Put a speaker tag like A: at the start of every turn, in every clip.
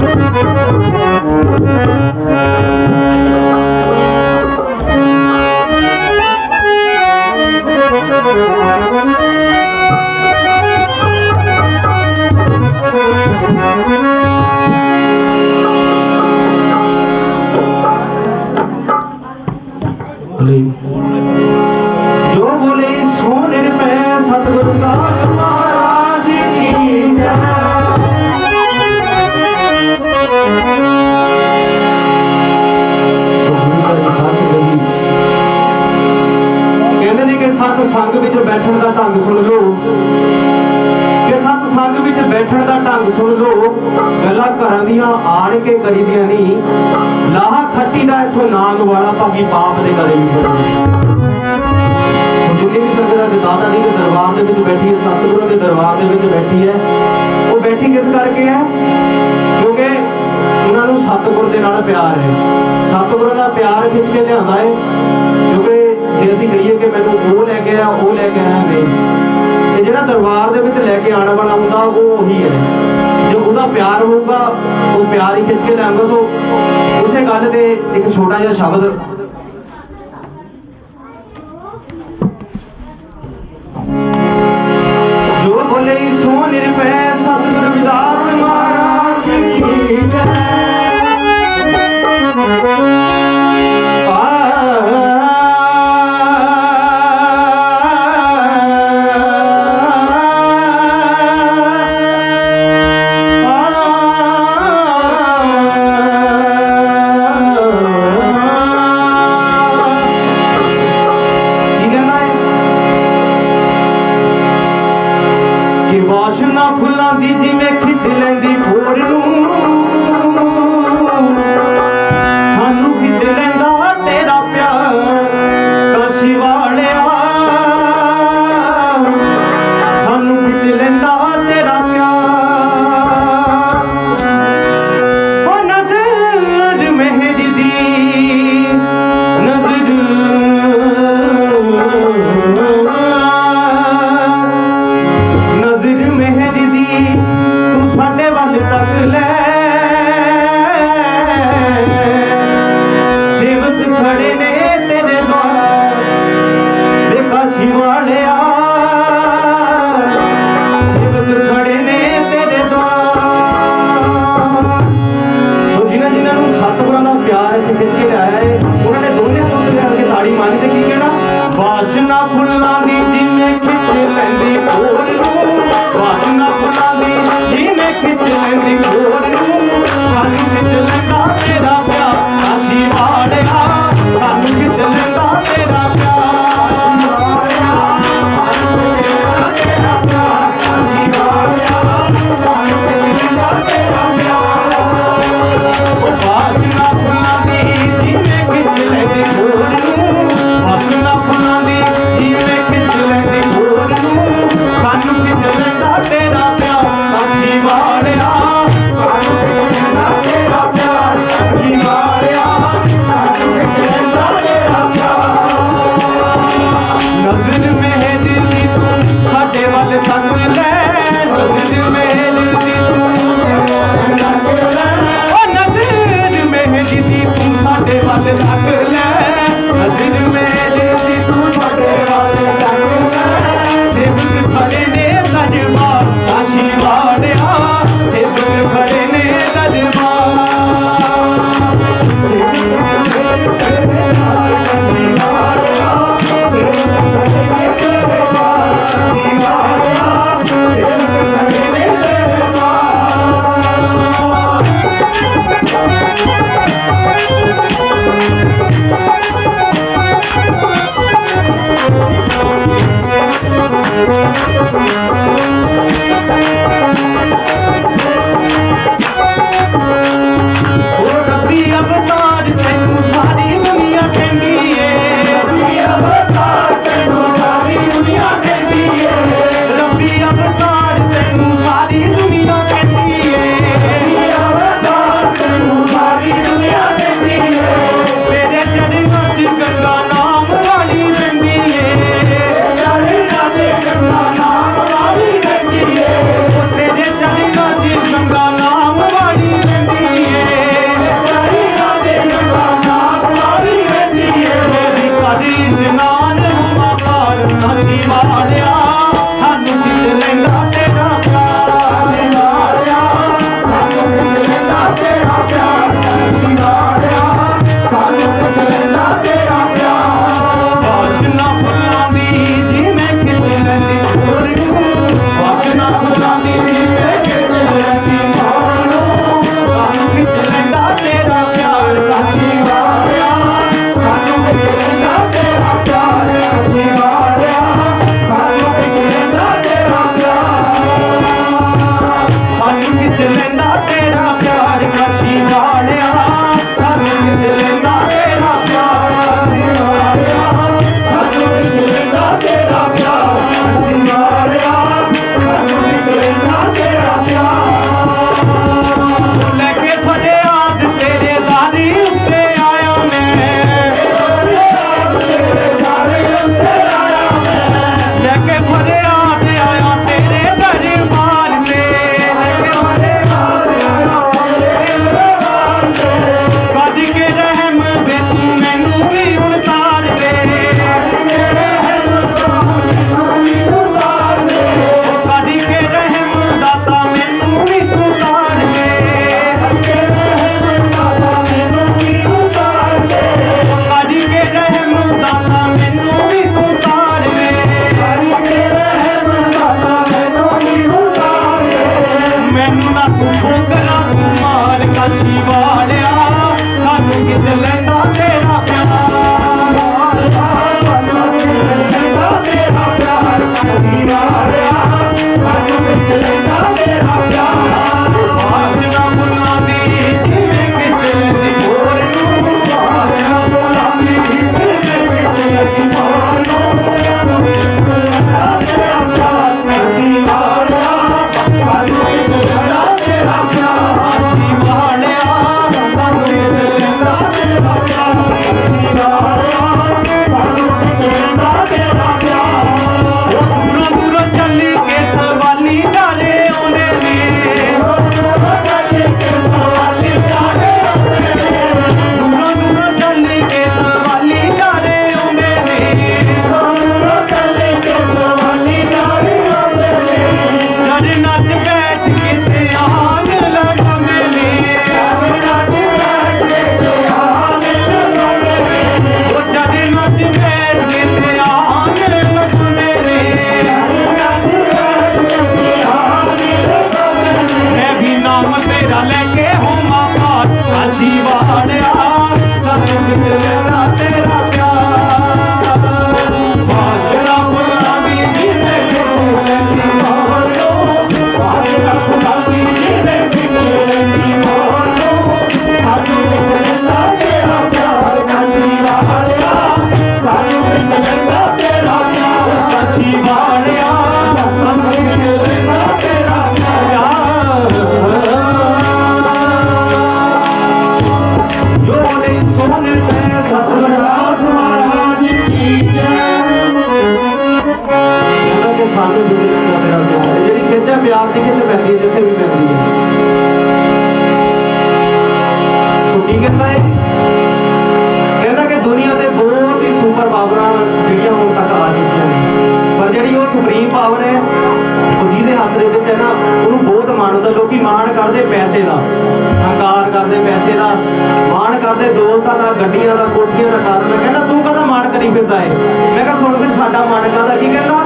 A: Thank you. ਜਾਣ ਕੇ ਕਰੀਦੀਆਂ ਨਹੀਂ ਲਾਹਾ ਖੱਟੀ ਦਾ ਇਥੋਂ ਨਾਮ ਵਾਲਾ ਭਾਗੀ ਪਾਪ ਦੇ ਕਰੇ ਵੀ ਵੀ ਸੰਗਤ ਦੇ ਦਾਦਾ ਜੀ ਦੇ ਦਰਬਾਰ ਦੇ ਵਿੱਚ ਬੈਠੀ ਹੈ, ਸਤਿਗੁਰੂ ਦੇ ਦਰਬਾਰ ਦੇ ਵਿੱਚ ਬੈਠੀ ਹੈ। ਉਹ ਬੈਠੀ ਕਿਸ ਕਰਕੇ ਹੈ? ਕਿਉਂਕਿ ਉਹਨਾਂ ਨੂੰ ਸਤਿਗੁਰ ਦੇ ਨਾਲ ਪਿਆਰ ਹੈ। ਸਤਿਗੁਰਾਂ ਦਾ ਪਿਆਰ ਖਿੱਚ ਕੇ ਲਿਆਉਂਦਾ ਹੈ। ਕਿਉਂਕਿ ਜੇ ਅਸੀਂ ਕਹੀਏ ਕਿ ਮੈਨੂੰ ਉਹ ਲੈ ਕੇ ਆ ਉਹ ਲੈ ਕੇ ਆਇਆ ਨਹੀਂ। ਤੇ ਜਿਹੜਾ ਦਰਬਾਰ ਦੇ ਵਿੱਚ ਲੈ ਕੇ ਆਉਣ ਵਾਲਾ ਹੁੰਦਾ, ਉਹ ਉਹੀ ਹੈ। ਜੋ ਉਹਦਾ ਪਿਆਰ ਹੋਊਗਾ, ਉਹ ਪਿਆਰ ਹੀ ਖਿੱਚ ਕੇ ਲਿਆਉਂਗਾ ਸੋ ਉਸੇ ਗੱਲ ਦੇ ਇੱਕ ਛੋਟਾ ਜਿਹਾ ਸ਼ਬਦ। ਜੋ ਭੋਲੇ ਸੋ ਨਿਰਪੈ ਪੈਸੇ ਦਾ। ਹੰਕਾਰ ਕਰਦੇ ਪੈਸੇ ਦਾ, ਮਾਣ ਕਰਦੇ ਦੌਲਤਾਂ ਦਾ ਗੱਡੀਆਂ ਦਾ, ਕੋਠੀਆਂ ਦਾ ਕਾਰਨ ਮੈਂ ਕਹਿੰਦਾ, ਤੂੰ ਕਹਿੰਦਾ ਮਾਣ ਕਰੀ ਫਿਰਦਾ ਏ? ਮੈਂ ਕਿਹਾ, ਸੁਣ ਵੀ ਸਾਡਾ ਮਾਣ ਕਰਦਾ ਕੀ ਕਹਿੰਦਾ?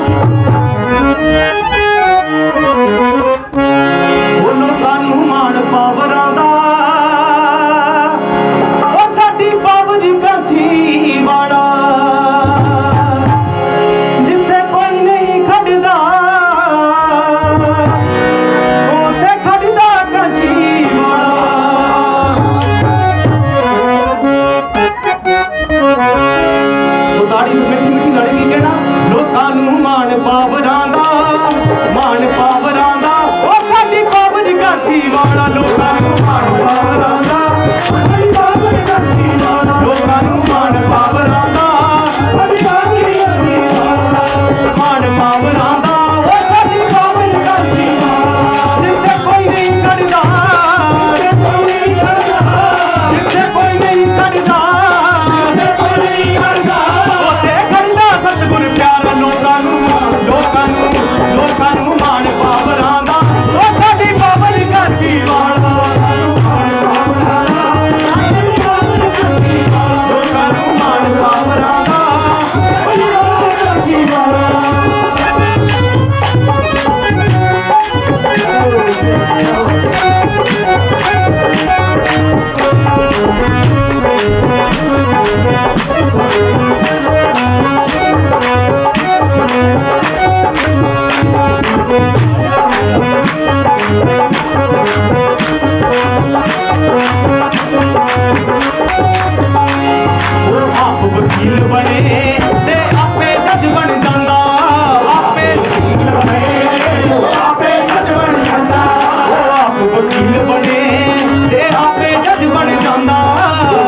A: ਵਕੀਲ ਬਣੇ ਤੇ ਆਪੇ ਜੱਜ ਬਣ ਜਾਂਦਾ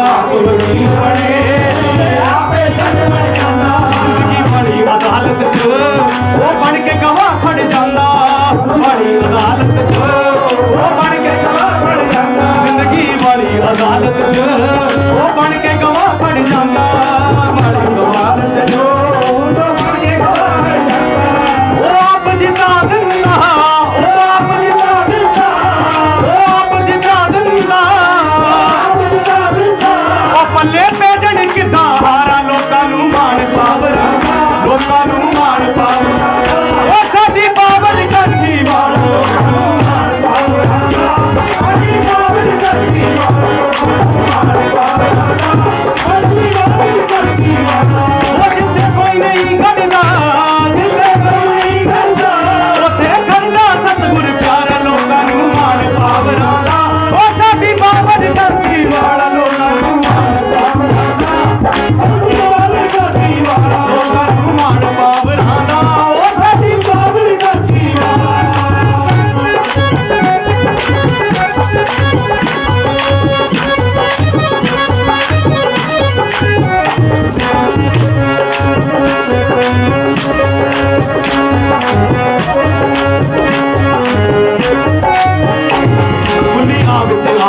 A: ਆਪ ਵਕੀਲ ਬਣੇ ਤੇ ਆਪੇ ਜੱਜ ਬਣ ਜਾਂਦਾ ਜ਼ਿੰਦਗੀ ਬਣੀ ਅਦਾਲਤ 'ਚ ਉਹ ਬਣ ਕੇ ਗਵਾਹ ਫੜ ਜਾਂਦਾ ਬਣੀ ਅਦਾਲਤ 'ਚ ਉਹ ਬਣ ਕੇ ਗਵਾਹ ਫੜ ਜਾਂਦਾ ਜ਼ਿੰਦਗੀ ਬਣੀ ਅਦਾਲਤ 'ਚ ਉਹ ਬਣ ਕੇ ਗਵਾਹ ਫੜ ਜਾਂਦਾ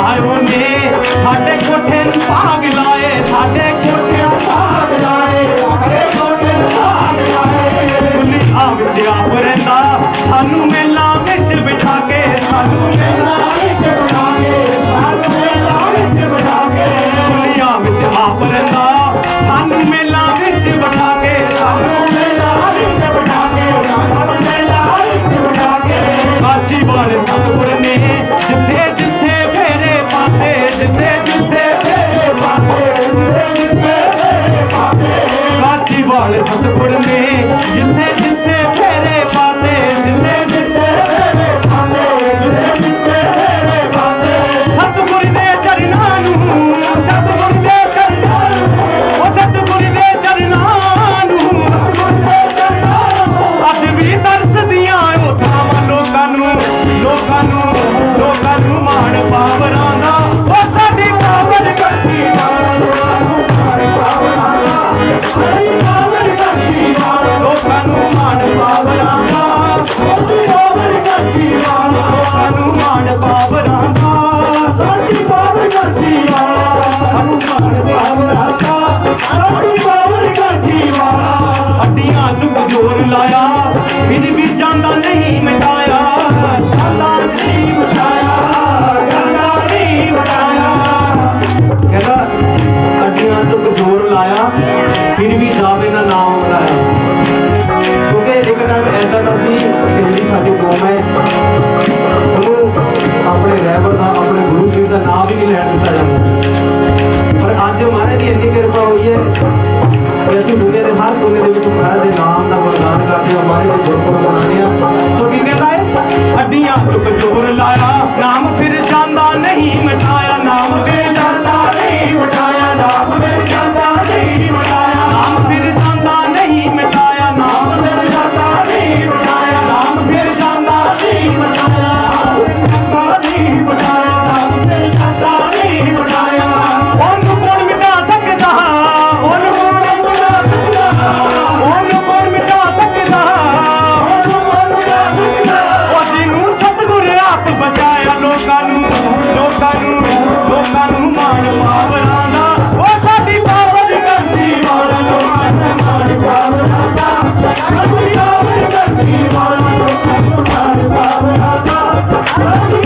A: 아유 ਫਿਰ ਜਾਂਦਾ ਨਹੀਂ ਮਠਾਇਆ ਲੋਕਾਂ ਨੂੰ ਲੋਕਾਂ ਨੂੰ ਲੋਕਾਂ ਨੂੰ ਮਾਣ ਪਾਵਨਾ ਦਾ। ਉਹ ਸਾਡੀ ਪਾਵਨ ਕਰਦੀ ਮਾਣ, ਲੋਕਾਂ ਨੂੰ ਮਾਣ ਪਾਵਨਾ ਦਾ। ਸਾਡੀ ਪਾਵਨ ਕਰਦੀ ਮਾਣ, ਲੋਕਾਂ ਨੂੰ ਮਾਣ ਪਾਵਨਾ ਦਾ। ਸਾਡੀ